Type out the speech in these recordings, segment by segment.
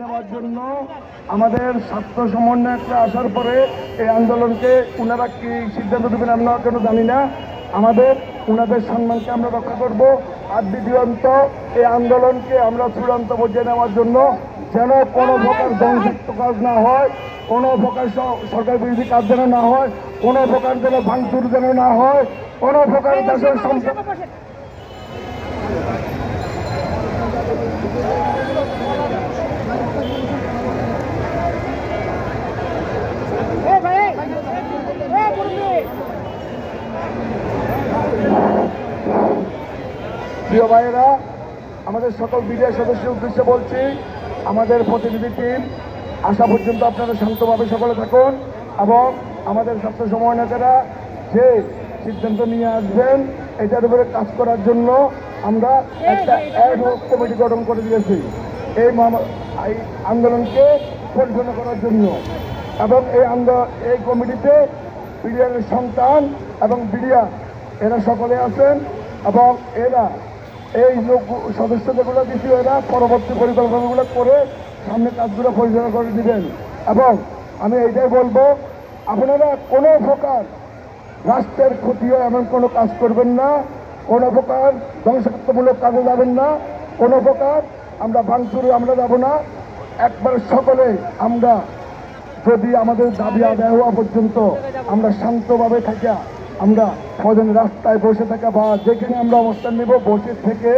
নেওয়ার জন্য আমাদের ছাত্র সমন্বয়করা আসার পরে এই আন্দোলনকে ওনারা কি সিদ্ধান্ত দেবেন আমরা কেন জানি না। আমাদের ওনাদের সম্মানকে আমরা রক্ষা করব আর দ্বিতীয়ত এই আন্দোলনকে আমরা চূড়ান্ত পর্যায়ে নেওয়ার জন্য যেন কোনো প্রকার ধ্বংসাত্মক কাজ না হয় কোনো প্রকার সরকার বিরোধী কাজ যেন না হয় কোনো প্রকার যেন ভাঙচুর যেন না হয় কোনো প্রকার দেশের সম্পদ প্রিয় ভাইয়েরা, আমাদের সকল বিজয় সদস্যের উদ্দেশ্যে বলছি, আমাদের প্রতিনিধি টিম আসা পর্যন্ত আপনারা শান্তভাবে সকলে থাকুন এবং আমাদের ছাত্র সমন্বয়কেরা যে সিদ্ধান্ত নিয়ে আসবেন, এটার উপরে কাজ করার জন্য আমরা একটা অ্যাড কমিটি গঠন করে দিয়েছি এই আন্দোলনকে পরিচালনা করার জন্য এবং এই এই কমিটিতে বিডিআরের সন্তান এবং বিডিয়া এরা সকলে আছেন এবং এরা এই লোক সদস্য যেগুলো দিচ্ছি এরা পরবর্তী পরিকল্পনাগুলো করে সামনে কাজগুলো পরিচালনা করে দিবেন। এবং আমি এইটাই বলব, আপনারা কোনো প্রকার রাষ্ট্রের ক্ষতিও এমন কোনো কাজ করবেন না। কোনো প্রকার ধ্বংসাত্মমূলক কাজে যাবেন না। কোনো প্রকার আমরা ভাঙচুরে আমরা যাব না। একবার সকলে আমরা যদি আমাদের দাবি আদায় হওয়া পর্যন্ত আমরা শান্তভাবে থাকা আমরা ফজন রাস্তায় বসে থাকা বা যেখানে আমরা অবস্থান নেব, বসে থেকে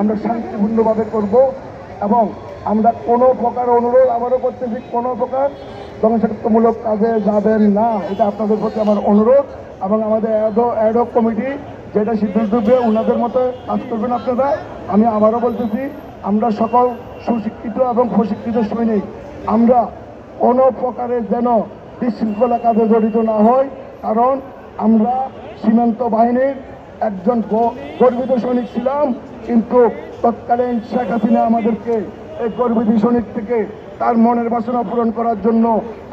আমরা শান্তিপূর্ণভাবে করব এবং আমরা কোনো প্রকার অনুরোধ আবারও করতেছি, কোনো প্রকার ধ্বংসাত্মমূলক কাজে যাবেন না। এটা আপনাদের প্রতি আমার অনুরোধ এবং আমাদের অ্যাডো অ্যাডক কমিটি যেটা সিদ্ধান্ত দেবে ওনাদের মতো কাজ করবেন আপনারা। আমি আবারও বলতেছি, আমরা সকল সুশিক্ষিত এবং প্রশিক্ষিত সৈনিক, আমরা কোনো প্রকারের যেন বিশৃঙ্খলা কাজে জড়িত না হয় কারণ আমরা সীমান্ত বাহিনীর একজন গর্বিত সৈনিক ছিলাম, কিন্তু তৎকালীন শেখ হাসিনা আমাদেরকে এই গর্বিত সৈনিক থেকে তার মনের বাসনা পূরণ করার জন্য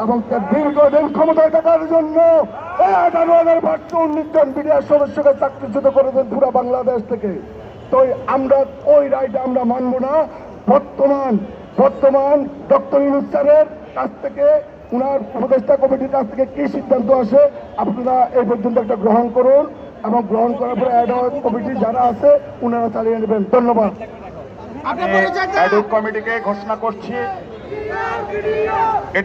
এবং তার দীর্ঘদিন ক্ষমতায় থাকার জন্য হাজার উনিশ সদস্যকে চাকরিচ্যুত করেছেন পুরো বাংলাদেশ থেকে। তো আমরা, ওই রায়টা আমরা মানব না। বর্তমান বর্তমান ডক্টর স্যারের কাছ থেকে উনার উপদেষ্টা কমিটির কাছ থেকে কি সিদ্ধান্ত আসে আপনারা এই পর্যন্ত একটা গ্রহণ করুন এবং গ্রহণ করার পরে অ্যাড কমিটি যারা আছে উনারা চালিয়ে নেবেন। ধন্যবাদ। কমিটিকে ঘোষণা করছি।